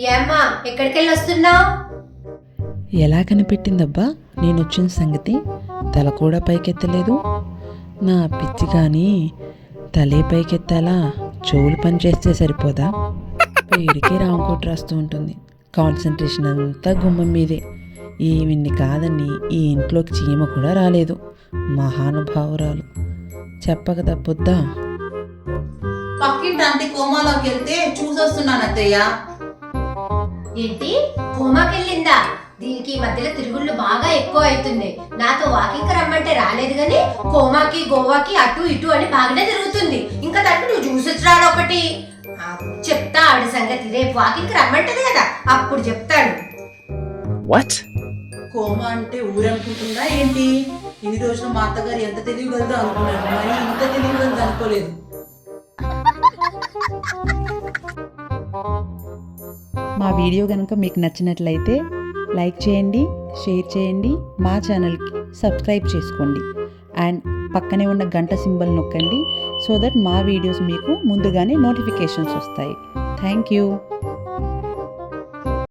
ఏమ్మా వస్తున్నావు ఎలా కనిపెట్టిందబ్బా? నేను వచ్చిన సంగతి తల కూడా పైకెత్తలేదు. నా పిచ్చి కానీ తలే పైకెత్తాలా? చెవులు పనిచేస్తే సరిపోదా? పేరుకి రామకోట రాస్తూ ఉంటుంది. కాన్సన్ట్రేషన్ అంతా గుమ్మం మీదే. ఈవిన్ని కాదని ఈ ఇంట్లోకి చీమ కూడా రాలేదు. మహానుభావురాలు. చెప్పక తప్పొద్దా? పక్కింటి ఆంటీ కోమాలోకి వెళ్తే చూసొస్తున్నాను అత్తయ్య ఏంటి? కోమాకెళ్ళిందా? దీనికి మధ్యలో తిరుగుళ్ళు బాగా ఎక్కువ అవుతున్నాయి. నాతో వాకింగ్ రమ్మంటే రాలేదు గాని కోమాకి గోవాకి అటు ఇటు అని బాగానే తిరుగుతుంది. ఇంకా దానికి నువ్వు చూసొచ్చు రాడు ఒకటి. చెప్తా ఆవిడ సంగతి. రేపు వాకింగ్ రమ్మంటది కదా అప్పుడు చెప్తాడు What? కోమా అంటే ఊరనుకుంటుందా ఏంటి? ఇన్ని రోజులు మా అత్తగారు ఎంత తెలియగలదో అనుకున్నాను మరి ఇంత తెలియగలదు అనుకోలేదు. మా వీడియో కనుక మీకు నచ్చినట్లయితే లైక్ చేయండి షేర్ చేయండి మా ఛానల్కి సబ్స్క్రైబ్ చేసుకోండి. అండ్ పక్కనే ఉన్న గంట సింబల్ నొక్కండి సో దట్ మా వీడియోస్ మీకు ముందుగానే నోటిఫికేషన్స్ వస్తాయి. Thank you.